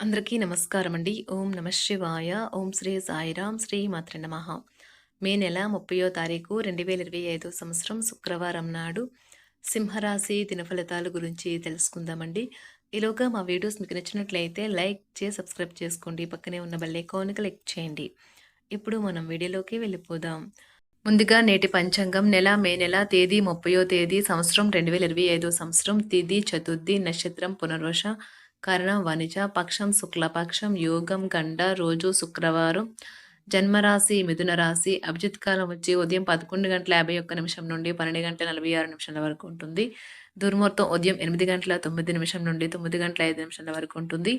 అందరికీ నమస్కారం అండి ఓం నమ శివాయ. ఓం శ్రీ సాయిరామ్ శ్రీ మాత్ర నమ. మే నెల ముప్పయో తారీఖు రెండు వేల ఇరవై ఐదో సంవత్సరం శుక్రవారం నాడు సింహరాశి దినఫలితాల గురించి తెలుసుకుందామండి. ఈలోగా మా వీడియోస్ మీకు నచ్చినట్లయితే లైక్ చేసి సబ్స్క్రైబ్ చేసుకోండి. పక్కనే ఉన్న బెల్ ఐకాన్ క్లిక్ చేయండి. ఇప్పుడు మనం వీడియోలోకి వెళ్ళిపోదాం. ముందుగా నేటి పంచాంగం నెల మే నెల తేదీ ముప్పయో తేదీ సంవత్సరం రెండు వేల ఇరవై ఐదో సంవత్సరం. తిది చతుర్థి నక్షత్రం పునర్వశ కరణం వనిజ పక్షం శుక్లపక్షం యోగం గండ రోజు శుక్రవారం. జన్మరాశి మిథున రాశి అభిజిత్ కాలం వచ్చి ఉదయం పదకొండు గంటల యాభై ఒక్క నిమిషం నుండి పన్నెండు గంటల నలభై ఆరు నిమిషాల వరకు ఉంటుంది. దుర్ముహూర్తం ఉదయం ఎనిమిది గంటల తొమ్మిది నిమిషం నుండి తొమ్మిది గంటల ఐదు నిమిషాల వరకు ఉంటుంది.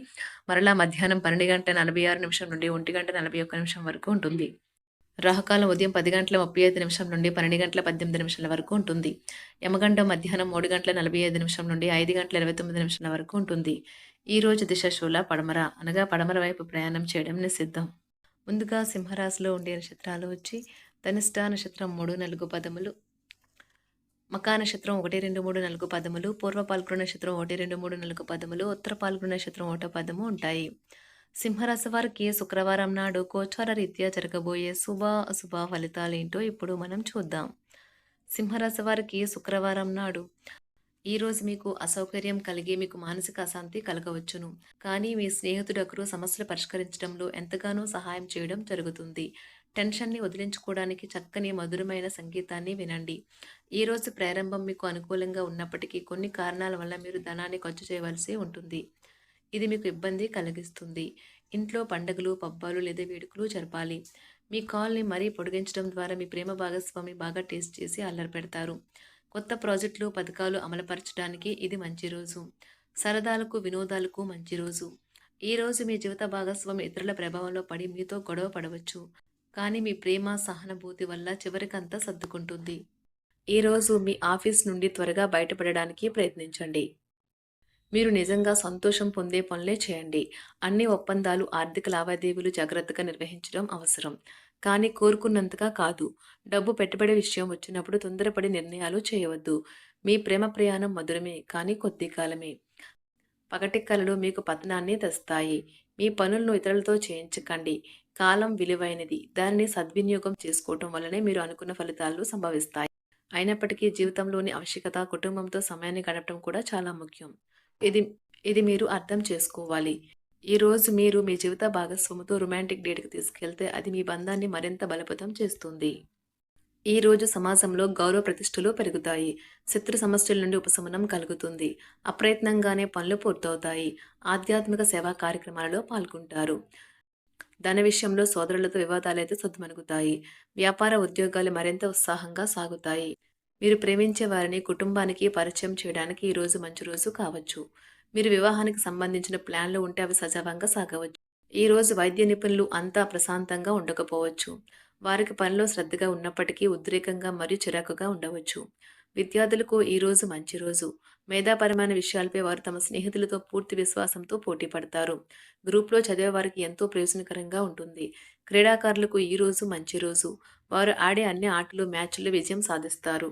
మరలా మధ్యాహ్నం పన్నెండు గంటల నలభై ఆరు నిమిషం నుండి ఒంటి గంట నలభై ఒక్క నిమిషం వరకు ఉంటుంది. రాహుకాలం ఉదయం పది గంటల ముప్పై ఐదు నిమిషం నుండి పన్నెండు గంటల పద్దెనిమిది నిమిషాల వరకు ఉంటుంది. యమగండం మధ్యాహ్నం మూడు గంటల నలభై ఐదు నిమిషం నుండి ఐదు గంటల ఇరవై తొమ్మిది నిమిషాల వరకు ఉంటుంది. ఈ రోజు దిశ శూల పడమర. అనగా పడమర వైపు ప్రయాణం చేయడం నిషిద్ధం. ముందుగా సింహరాశిలో ఉండే నక్షత్రాలు వచ్చి ధనిష్ట నక్షత్రం మూడు నాలుగు పదములు మకా నక్షత్రం ఒకటి రెండు మూడు నాలుగు పదములు పూర్వ పాల్గొన నక్షత్రం ఒకటి రెండు మూడు నాలుగు పదములు ఉత్తర పాల్గొన నక్షత్రం ఒకటో పదము ఉంటాయి. సింహరాశి వారికి శుక్రవారం నాడు గోచార రీత్యా జరగబోయే శుభ అశుభ ఫలితాలేంటో ఇప్పుడు మనం చూద్దాం. సింహరాశి వారికి శుక్రవారం నాడు ఈరోజు మీకు అసౌకర్యం కలిగి మీకు మానసిక అశాంతి కలగవచ్చును. కానీ మీ స్నేహితుడొకరు సమస్యలు పరిష్కరించడంలో ఎంతగానో సహాయం చేయడం జరుగుతుంది. టెన్షన్ని వదిలించుకోవడానికి చక్కని మధురమైన సంగీతాన్ని వినండి. ఈ రోజు ప్రారంభం మీకు అనుకూలంగా ఉన్నప్పటికీ కొన్ని కారణాల వల్ల మీరు ధనాన్ని ఖర్చు చేయవలసి ఉంటుంది. ఇది మీకు ఇబ్బంది కలిగిస్తుంది. ఇంట్లో పండగలు పబ్బాలు లేదా వేడుకలు జరపాలి. మీ కాల్ని మరీ పొడిగించడం ద్వారా మీ ప్రేమ భాగస్వామి బాగా టేస్ట్ చేసి అల్లరి పెడతారు. కొత్త ప్రాజెక్టులు పథకాలు అమలుపరచడానికి ఇది మంచి రోజు. సరదాలకు వినోదాలకు మంచి రోజు. ఈ రోజు మీ జీవిత భాగస్వామి ఇతరుల ప్రభావంలో పడి మీతో గొడవ పడవచ్చు. కానీ మీ ప్రేమ సహానుభూతి వల్ల చివరికంతా సర్దుకుంటుంది. ఈరోజు మీ ఆఫీస్ నుండి త్వరగా బయటపడడానికి ప్రయత్నించండి. మీరు నిజంగా సంతోషం పొందే పనులే చేయండి. అన్ని ఒప్పందాలు ఆర్థిక లావాదేవీలు జాగ్రత్తగా నిర్వహించడం అవసరం. కానీ కోరుకున్నంతగా కాదు. డబ్బు పెట్టుబడి విషయం వచ్చినప్పుడు తొందరపడి నిర్ణయాలు చేయవద్దు. మీ ప్రేమ ప్రయాణం మధురమే కానీ కొద్ది కాలమే. పగటి కళలు మీకు పతనాన్ని తెస్తాయి. మీ పనులను ఇతరులతో చేయించకండి. కాలం విలువైనది. దానిని సద్వినియోగం చేసుకోవటం వల్లనే మీరు అనుకున్న ఫలితాలు సంభవిస్తాయి. అయినప్పటికీ జీవితంలోని ఆవశ్యకత కుటుంబంతో సమయాన్ని గడపడం కూడా చాలా ముఖ్యం. ఇది ఇది మీరు అర్థం చేసుకోవాలి. ఈరోజు మీరు మీ జీవిత భాగస్వామితో రొమాంటిక్ డేట్కి తీసుకెళ్తే అది మీ బంధాన్ని మరింత బలపతం చేస్తుంది. ఈ రోజు సమాజంలో గౌరవ ప్రతిష్టలు పెరుగుతాయి. శత్రు సమస్యల నుండి ఉపశమనం కలుగుతుంది. అప్రయత్నంగానే పనులు పూర్తవుతాయి. ఆధ్యాత్మిక సేవా కార్యక్రమాలలో పాల్గొంటారు. ధన విషయంలో సోదరులతో వివాదాలైతే సద్దుమణుగుతాయి. వ్యాపార ఉద్యోగాలు మరింత ఉత్సాహంగా సాగుతాయి. మీరు ప్రేమించే వారిని కుటుంబానికి పరిచయం చేయడానికి ఈ రోజు మంచి రోజు కావచ్చు. మీరు వివాహానికి సంబంధించిన ప్లాన్లు ఉంటే అవి సజావంగా సాగవచ్చు. ఈ రోజు వైద్య నిపుణులు అంతా ప్రశాంతంగా ఉండకపోవచ్చు. వారికి పనిలో శ్రద్ధగా ఉన్నప్పటికీ ఉద్రేకంగా మరియు చిరాకుగా ఉండవచ్చు. విద్యార్థులకు ఈ రోజు మంచి రోజు. మేధాపరమైన విషయాలపై వారు తమ స్నేహితులతో పూర్తి విశ్వాసంతో పోటీ పడతారు. గ్రూప్లో చదివే వారికి ఎంతో ప్రయోజనకరంగా ఉంటుంది. క్రీడాకారులకు ఈ రోజు మంచి రోజు. వారు ఆడే అన్ని ఆటలు మ్యాచ్లు విజయం సాధిస్తారు.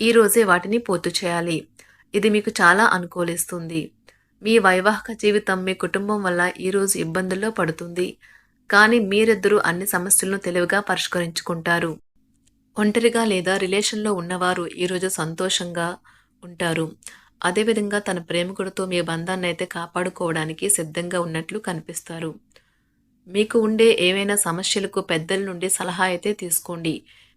ఈ రోజే వాటిని పూర్తి చేయాలి. ఇది మీకు చాలా అనుకూలిస్తుంది. మీ వైవాహిక జీవితం మీ కుటుంబం వల్ల ఈరోజు ఇబ్బందుల్లో పడుతుంది. కానీ మీరిద్దరూ అన్ని సమస్యలను తెలివిగా పరిష్కరించుకుంటారు. ఒంటరిగా లేదా రిలేషన్లో ఉన్నవారు ఈరోజు సంతోషంగా ఉంటారు. అదేవిధంగా తన ప్రేమికుడితో మీ బంధాన్ని అయితే కాపాడుకోవడానికి సిద్ధంగా ఉన్నట్లు కనిపిస్తారు. మీకు ఉండే ఏవైనా సమస్యలకు పెద్దల నుండి సలహా అయితే తీసుకోండి.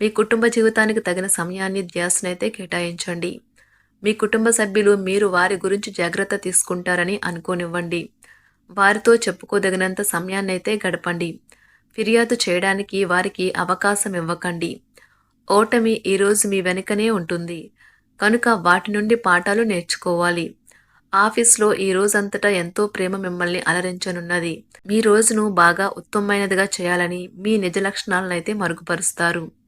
మీ కుటుంబ జీవితానికి తగిన సమయాన్ని ధ్యాసనైతే కేటాయించండి. మీ కుటుంబ సభ్యులు మీరు వారి గురించి జాగ్రత్త తీసుకుంటారని అనుకోనివ్వండి. వారితో చెప్పుకోదగినంత సమయాన్నైతే గడపండి. ఫిర్యాదు చేయడానికి వారికి అవకాశం ఇవ్వకండి. ఓటమి ఈరోజు మీ వెనుకనే ఉంటుంది. కనుక వాటి నుండి పాఠాలు నేర్చుకోవాలి. ఆఫీస్లో ఈ రోజంతటా ఎంతో ప్రేమ మిమ్మల్ని అలరించనున్నది. మీ రోజును బాగా ఉత్తమమైనదిగా చేయాలని మీ నిజ లక్షణాలను అయితే మరుగుపరుస్తారు.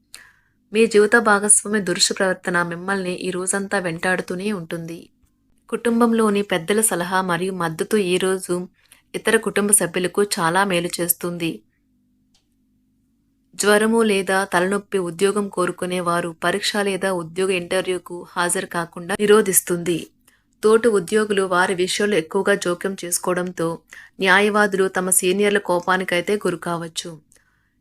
మీ జీవిత భాగస్వామి దురుసు ప్రవర్తన మిమ్మల్ని ఈ రోజంతా వెంటాడుతూనే ఉంటుంది. కుటుంబంలోని పెద్దల సలహా మరియు మద్దతు ఈరోజు ఇతర కుటుంబ సభ్యులకు చాలా మేలు చేస్తుంది. జ్వరము లేదా తలనొప్పి ఉద్యోగం కోరుకునేవారు పరీక్ష లేదా ఉద్యోగ ఇంటర్వ్యూకు హాజరు కాకుండా నిరోధిస్తుంది. తోటి ఉద్యోగులు వారి విషయంలో ఎక్కువగా జోక్యం చేసుకోవడంతో న్యాయవాదులు తమ సీనియర్ల కోపానికైతే గురి కావచ్చు.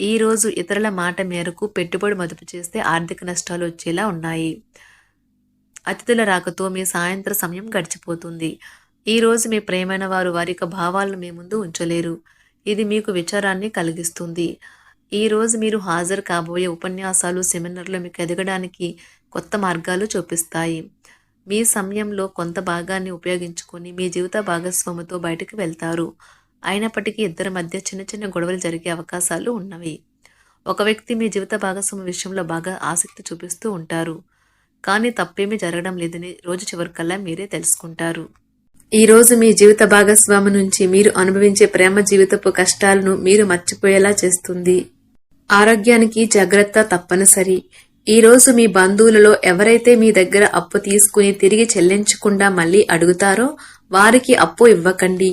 ఈరోజు ఇతరుల మాట మేరకు పెట్టుబడి మదుపు చేస్తే ఆర్థిక నష్టాలు వచ్చేలా ఉన్నాయి. అతిథుల రాకతో మీ సాయంత్ర సమయం గడిచిపోతుంది. ఈరోజు మీ ప్రేమైన వారు వారి యొక్క భావాలను మీ ముందు ఉంచలేరు. ఇది మీకు విచారాన్ని కలిగిస్తుంది. ఈరోజు మీరు హాజరు కాబోయే ఉపన్యాసాలు సెమినార్లు మీకు ఎదగడానికి కొత్త మార్గాలు చూపిస్తాయి. మీ సమయంలో కొంత భాగాన్ని ఉపయోగించుకొని మీ జీవిత భాగస్వామితో బయటకు వెళ్తారు. అయినప్పటికీ ఇద్దరి మధ్య చిన్న చిన్న గొడవలు జరిగే అవకాశాలు ఉన్నవి. ఒక వ్యక్తి మీ జీవిత భాగస్వామి విషయంలో బాగా ఆసక్తి చూపిస్తూ ఉంటారు. కానీ తప్పేమీ జరగడం లేదని రోజు చివరికల్లా మీరే తెలుసుకుంటారు. ఈ రోజు మీ జీవిత భాగస్వామి నుంచి మీరు అనుభవించే ప్రేమ జీవితపు కష్టాలను మీరు మర్చిపోయేలా చేస్తుంది. ఆరోగ్యానికి జాగ్రత్త తప్పనిసరి. ఈ రోజు మీ బంధువులలో ఎవరైతే మీ దగ్గర అప్పు తీసుకుని తిరిగి చెల్లించకుండా మళ్ళీ అడుగుతారో వారికి అప్పు ఇవ్వకండి.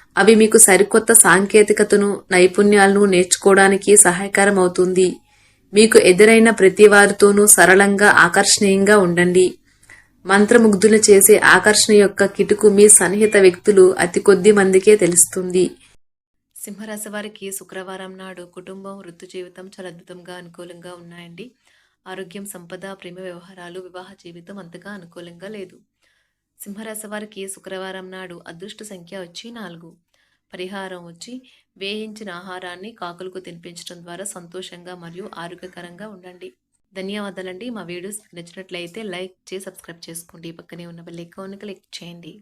అవి మీకు సరికొత్త సాంకేతికతను నైపుణ్యాలను నేర్చుకోవడానికి సహాయకరం అవుతుంది మీకు ఎదురైన ప్రతి వారితోనూ సరళంగా ఆకర్షణీయంగా ఉండండి. మంత్రముగ్ధులు చేసే ఆకర్షణ యొక్క కిటుకు మీ సన్నిహిత వ్యక్తులు అతి కొద్ది మందికే తెలుస్తుంది. సింహరాశి వారికి శుక్రవారం నాడు కుటుంబం వృత్తి జీవితం చాలా అద్భుతంగా అనుకూలంగా ఉన్నాయండి. ఆరోగ్యం సంపద ప్రేమ వ్యవహారాలు వివాహ జీవితం అంతగా అనుకూలంగా లేదు. సింహరాశి వారికి శుక్రవారం నాడు అదృష్ట సంఖ్య వచ్చి నాలుగు. పరిహారం వచ్చి వేయించిన ఆహారాన్ని కాకులకు తినిపించడం ద్వారా సంతోషంగా మరియు ఆరోగ్యకరంగా ఉండండి. ధన్యవాదాలండి. మా వీడియోస్ నచ్చినట్లయితే లైక్ చేసి సబ్స్క్రైబ్ చేసుకోండి. పక్కనే ఉన్న బెల్ ఐకాన్ క్లిక్ చేయండి.